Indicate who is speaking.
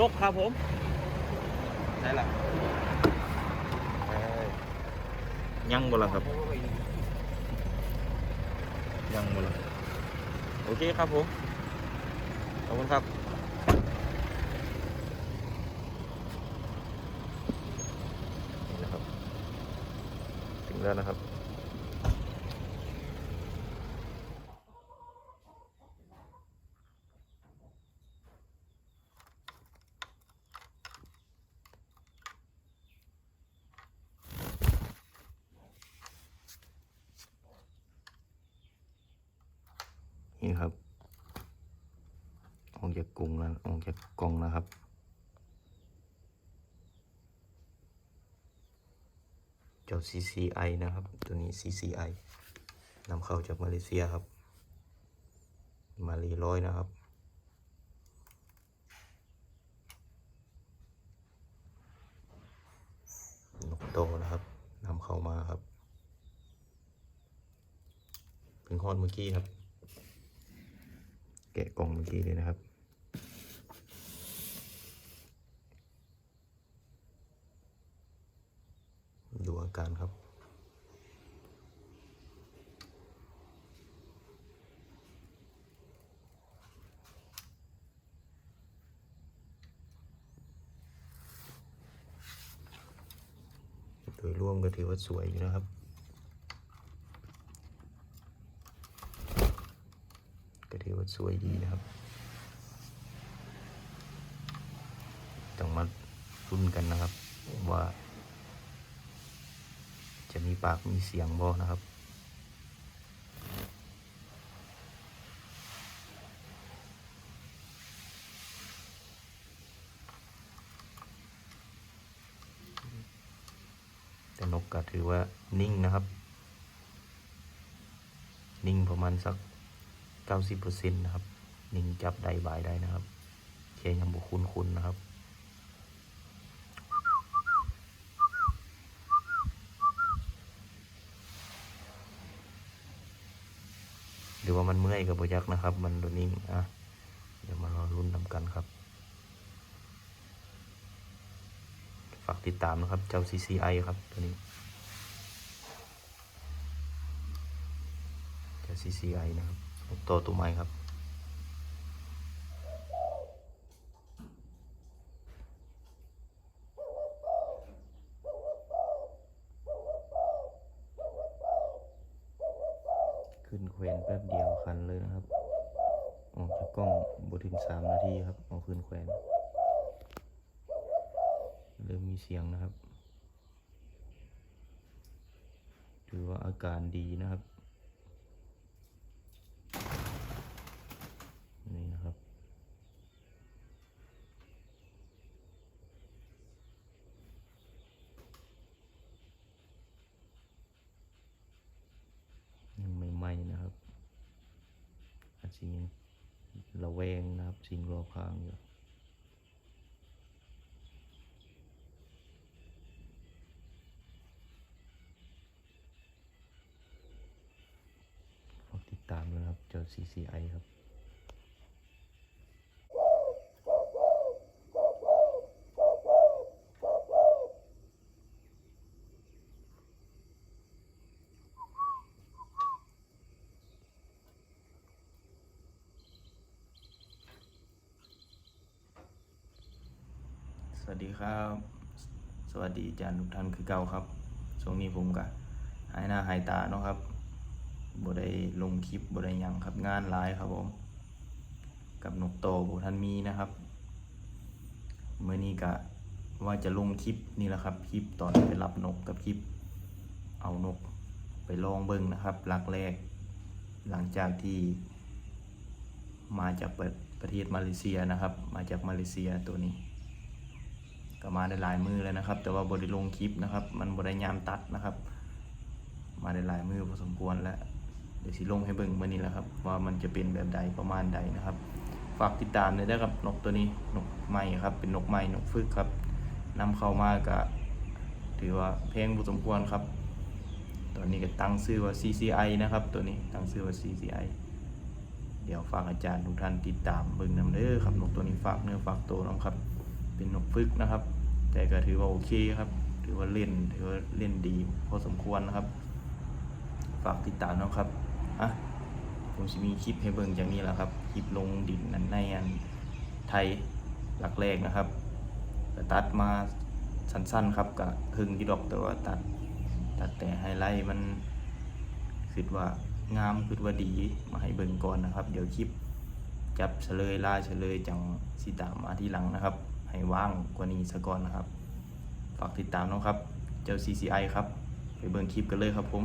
Speaker 1: นกครับผม
Speaker 2: ได้ละ
Speaker 1: เอ้ยยังบ่ล่ะครับ ยังบ่ล่ะโอเคครับผม ขอบคุณครับนี่นะครับ ถึงแล้วนะครับ นี่ครับออกจากกรุงแล้วออกจากกล่องนะครับ เจ้า CCI นะครับ ตัวนี้ CCI นำเข้าจากมาเลเซียครับ มาลีร้อยนะครับนกโตนะครับนำเข้ามาครับเพิ่งฮอดเมื่อกี้ครับ แกะกล่องเมื่อกี้เลยนะครับ ดูอาการครับ โดยรวมก็ถือว่าสวยอยู่นะครับ ก็ถือว่า สวยดีนะครับ ต้องมาลุ้นกันนะครับ ว่า จะมีปากมีเสียงบ่นะครับแต่นกก็ถือว่านิ่งนะครับ นิ่งประมาณสัก 90%นะครับนิ่งจับได้บายได้นะครับแค่ยังบุคุ้นคุณนะครับหรือว่ามันเมื่อยกับบยักนะครับ มันโดนนิ่งอะเดี๋ยวมารอรุ่นนำกันครับ ฝากติดตามนะครับ เจ้า CCI ครับตัวนี้ เจ้า CCI นะครับ ตัวตัวใหม่ครับ ขึ้นเควนแป๊บเดียวคันเลยนะครับออกจากกล้องบถึงสามนาทีครับเอาขึ้นแขวนเริ่มมีเสียงนะครับ ถือว่าอาการดีนะครับ นี่นะครับ ยังไม่ไหม้นะครับ อาจจะยังระแวงนะครับ สิ่งรอบข้างอยู่ฝากติดตามด้วยนะครับเจอ CCI ครับ สวัสดีครับ สวัสดีอาจารย์ทุกท่านคือเก่าครับช่วงนี้ผมก็หายหน้าหายตาเนาะครับบ่ได้ลงคลิปบ่ได้ยังครับงานหลายครับผม กับนกโตบ่ท่านมีนะครับเมื่อนี้ก็ว่าจะลงคลิปนี่แหละครับคลิปตอนไปรับนกกับคลิปเอานกไปลองเบิ่งนะครับหลักแรก หลังจากที่ มาจากประเทศมาเลเซียนะครับ มาจากมาเลเซียตัวนี้ ก็มาได้หลายมือเลยนะครับ แต่ว่าบริลงคลิปนะครับ มันบริยามตัดนะครับ มาได้หลายมือพอสมควรแล้วเดี๋ยวสิลงให้เบิ่งมื่อนี้แหละครับ ว่ามันจะเป็นแบบใดประมาณใดนะครับ ฝากติดตามเลยนะครับนกตัวนี้นกใหม่ครับ เป็นนกใหม่นกฟึกครับนำเข้ามาก็ถือว่าแพงพอสมควรครับตอนนี้ก็ตั้งชื่อว่า CCI นะครับ ตัวนี้ตั้งชื่อว่า CCI เดี๋ยวฝากอาจารย์ทุกท่านติดตามเบิ่งนำเด้อครับนกตัวนี้ฝากเนื้อฝากตัวน้องครับ เป็นนกฟึกนะครับ แต่ก็ถือว่าโอเคครับ ถือว่าเล่น ถือว่าเล่นดีพอสมควรนะครับ ฝากติดตามนะครับ อะ ผมจะมีคลิปให้เบิ่งจากนี้แหละครับ คลิปลงดินนั้นในอันไทยหลักแรกนะครับก็ตัดมาสั้นๆครับกับครึ่งที่ดอกแต่ว่าตัด ตัดแต่ไฮไลท์มันคิดว่างามคิดว่าดีมาให้เบิ่งก่อนนะครับ เดี๋ยวคลิปจับเฉลยล่าเฉลยจังสิตามมาที่หลังนะครับ ให้ว่างกว่านี้สะก่อนนะครับ ฝากติดตามน้องครับ เจ้า CCI ครับ ไปเบิ่งคลิปกันเลยครับผม